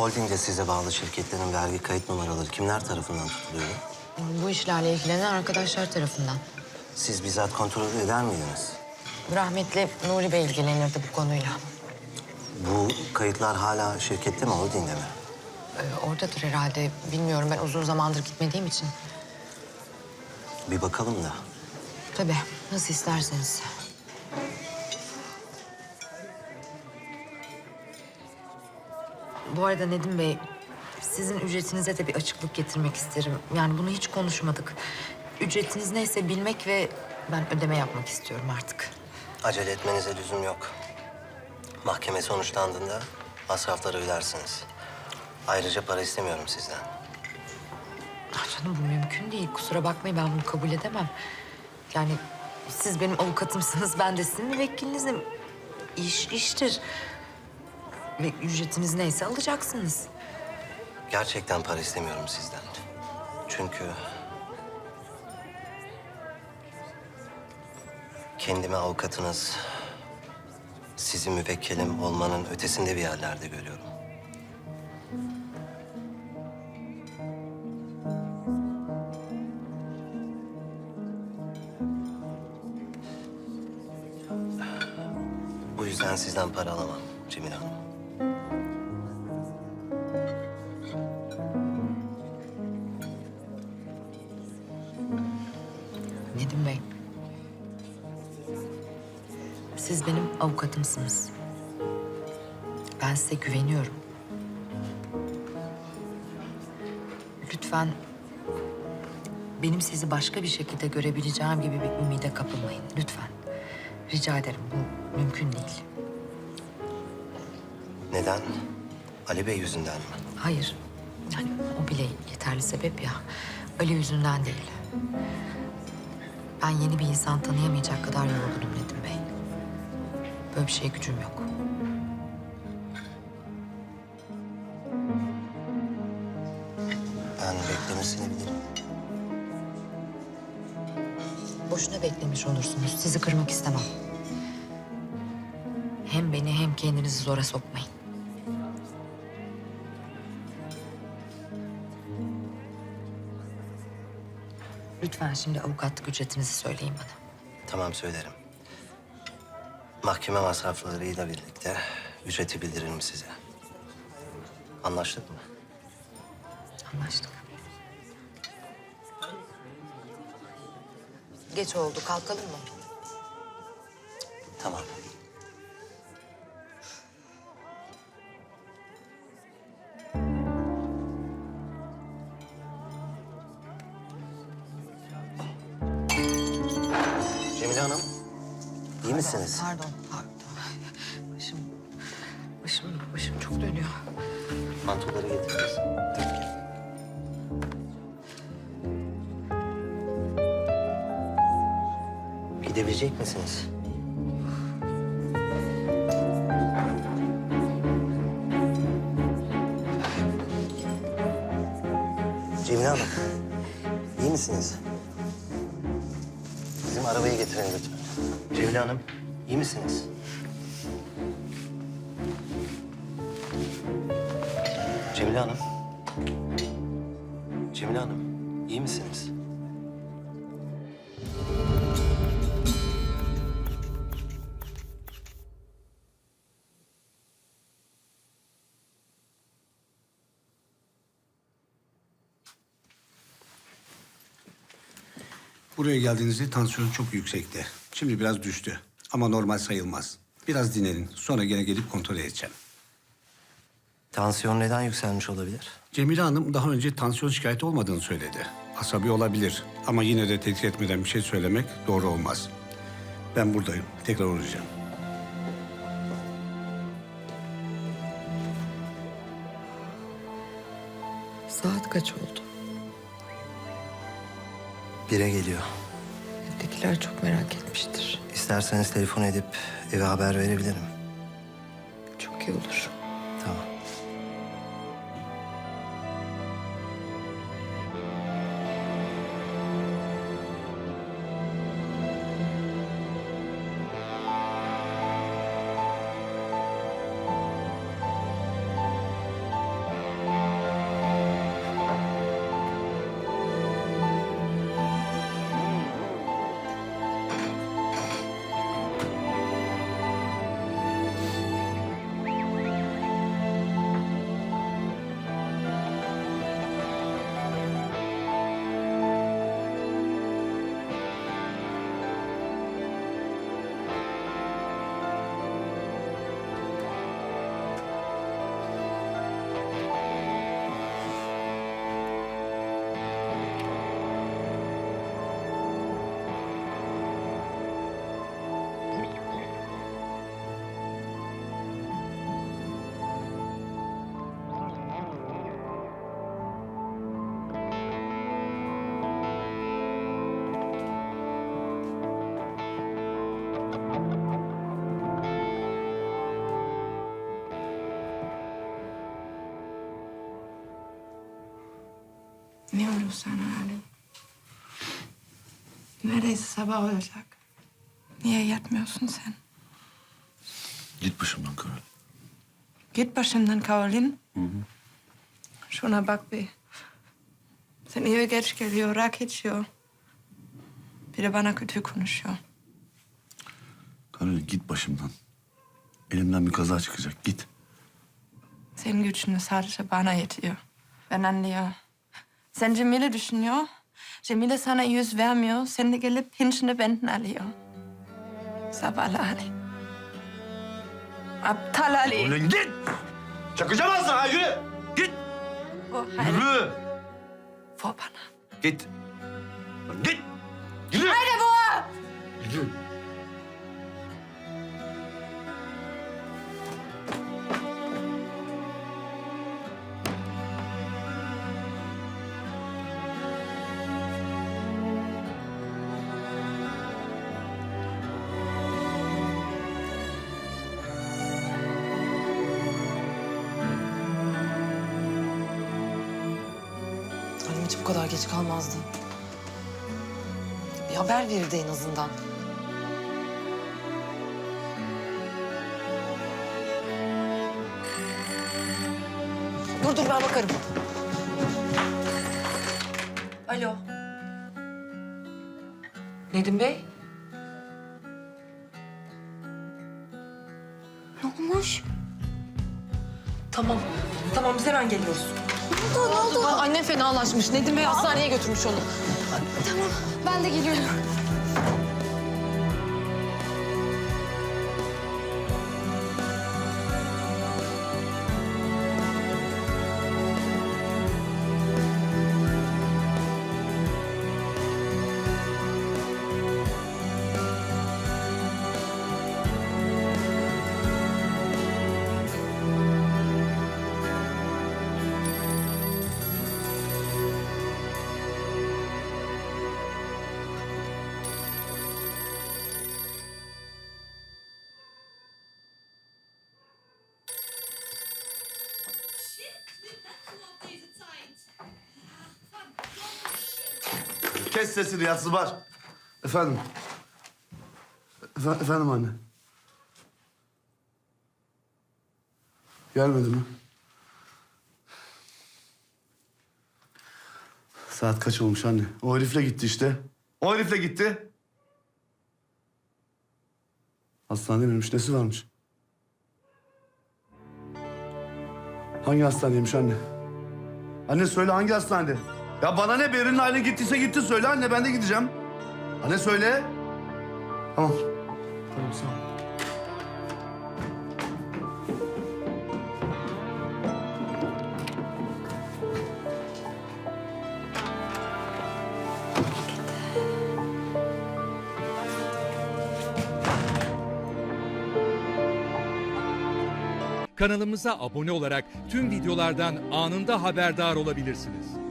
Holding'de size bağlı şirketlerin vergi kayıt numaraları kimler tarafından tutuluyor? Bu işlerle ilgilenen arkadaşlar tarafından. Siz bizzat kontrol eder miydiniz? Rahmetli Nuri Bey ilgilenirdi bu konuyla. Bu kayıtlar hala şirkette mi, holdingde mi? Ee, oradadır herhalde. Bilmiyorum ben uzun zamandır gitmediğim için. Bir bakalım da. Tabii nasıl isterseniz. Bu arada Nedim Bey, sizin ücretinize de bir açıklık getirmek isterim. Yani bunu hiç konuşmadık. Ücretiniz neyse bilmek ve ben ödeme yapmak istiyorum artık. Acele etmenize lüzum yok. Mahkeme sonuçlandığında masrafları ödersiniz. Ayrıca para istemiyorum sizden. Ah canım bu mümkün değil. Kusura bakmayın ben bunu kabul edemem. Yani siz benim avukatımsınız, ben de sizin müvekkilinizim. İş iştir. Ve ücretiniz neyse alacaksınız. Gerçekten para istemiyorum sizden. Çünkü... Kendimi avukatınız, sizi müvekkilim olmanın ötesinde bir yerlerde görüyorum. Bu yüzden sizden para alamam Cemile Hanım. Siz benim avukatımsınız. Ben size güveniyorum. Lütfen benim sizi başka bir şekilde görebileceğim gibi bir ümide kapılmayın. Lütfen. Rica ederim bu mümkün değil. Neden? Ali Bey yüzünden mi? Hayır. Yani o bile yeterli sebep ya. Ali yüzünden değil. Ben yeni bir insan tanıyamayacak kadar yorgunum Nedim Bey. Böyle bir şeye gücüm yok. Ben beklemesini bilirim. Boşuna beklemiş olursunuz. Sizi kırmak istemem. Hem beni hem kendinizi zora sokmayın. Lütfen şimdi avukatlık ücretinizi söyleyin bana. Tamam söylerim. Mahkeme masraflarıyla birlikte ücreti bildiririm size. Anlaştık mı? Anlaştık. Geç oldu. Kalkalım mı? Tamam. Cemile Hanım, iyi misiniz? Pardon, pardon. Başım, başım, başım çok dönüyor. Mantoları getiririz. Tabii ki. Gidebilecek misiniz? Cemile Hanım, iyi misiniz? Bizim arabayı getirin lütfen. Cemile Hanım, iyi misiniz? Cemile Hanım. Cemile Hanım, iyi misiniz? Buraya geldiğinizde tansiyon çok yüksekti. Şimdi biraz düştü. Ama normal sayılmaz. Biraz dinlenin. Sonra gene gelip kontrol edeceğim. Tansiyon neden yükselmiş olabilir? Cemile Hanım daha önce tansiyon şikayeti olmadığını söyledi. Asabi olabilir. Ama yine de tetkik etmeden bir şey söylemek doğru olmaz. Ben buradayım. Tekrar uğrayacağım. Saat kaç oldu? Bire geliyor. Evdekiler çok merak etmiştir. İsterseniz telefon edip eve haber verebilirim. Çok iyi olur. Tamam. Sana Ali? Neredeyse sabah olacak. Niye yatmıyorsun sen? Git başımdan Karol. Git başımdan Karolin. Şuna bak bir. Sen eve geç geliyor, rak içiyor. Bir de bana kötü konuşuyor. Karol git başımdan. Elimden bir kaza çıkacak. Git. Senin gücün sadece bana yetiyor. Ben anlıyorum. Sen Cemile düşünüyor. Cemile sana yüz vermiyor. Sen de gelip pinçini benden alıyor. Zavallı Ali. Aptal Ali. Ulan git! Çakacağım ağzına ha yürü! Git! Hayır. Yürü! Vur bana. Git! Lan git! Yürü! Haydi vur! Yürü! Kadar geç kalmazdı. Bir haber verirdi en azından. Dur dur ben bakarım. Alo. Nedim Bey? Ne olmuş? Tamam. Tamam biz hemen geliyoruz. Oldu? Ne oldu? Annem fenalaşmış. Nedim Bey hastaneye götürmüş onu. Tamam, ben de geliyorum. Kes sesini yatsı var. Efendim? Efe- efendim anne. Gelmedi mi? Saat kaç olmuş anne? O herifle gitti işte. O herifle gitti. Hastanede miymiş? Nesi varmış? Hangi hastaneymiş anne? Anne söyle hangi hastanede? Ya bana ne Berin'in aile gittiyse gitti söyle anne ben de gideceğim. Anne söyle. Tamam. Tamam sağ ol. Kanalımıza abone olarak tüm videolardan anında haberdar olabilirsiniz.